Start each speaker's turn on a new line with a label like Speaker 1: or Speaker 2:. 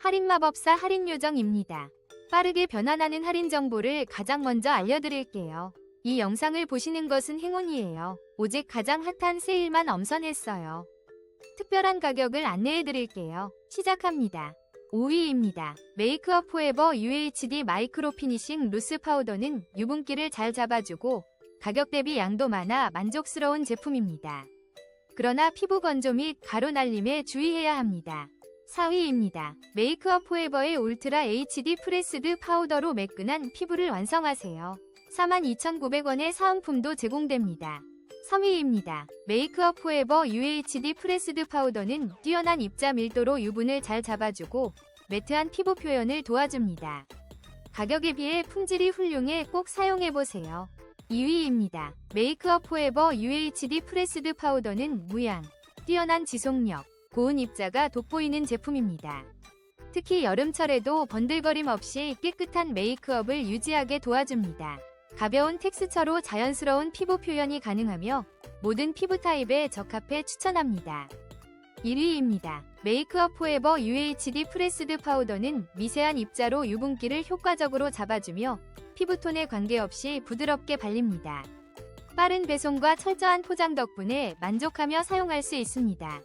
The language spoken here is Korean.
Speaker 1: 할인마법사 할인요정입니다. 빠르게 변환하는 할인 정보를 가장 먼저 알려드릴게요. 이 영상을 보시는 것은 행운이에요. 오직 가장 핫한 세일만 엄선했어요. 특별한 가격을 안내해드릴게요. 시작합니다. 5위입니다. 메이크업 포에버 UHD 마이크로 피니싱 루스 파우더는 유분기를 잘 잡아주고 가격 대비 양도 많아 만족스러운 제품입니다. 그러나 피부 건조 및 가루 날림에 주의해야 합니다. 4위입니다. 메이크업 포에버의 울트라 HD 프레스드 파우더로 매끈한 피부를 완성하세요. 42,900원의 사은품도 제공됩니다. 3위입니다. 메이크업 포에버 UHD 프레스드 파우더는 뛰어난 입자 밀도로 유분을 잘 잡아주고 매트한 피부 표현을 도와줍니다. 가격에 비해 품질이 훌륭해 꼭 사용해보세요. 2위입니다. 메이크업 포에버 UHD 프레스드 파우더는 무양, 뛰어난 지속력, 고운 입자가 돋보이는 제품입니다. 특히 여름철에도 번들거림 없이 깨끗한 메이크업을 유지하게 도와줍니다. 가벼운 텍스처로 자연스러운 피부 표현이 가능하며 모든 피부 타입에 적합해 추천합니다. 1위입니다. 메이크업 포에버 UHD 프레스드 파우더는 미세한 입자로 유분기를 효과적으로 잡아주며 피부톤에 관계없이 부드럽게 발립니다. 빠른 배송과 철저한 포장 덕분에 만족하며 사용할 수 있습니다.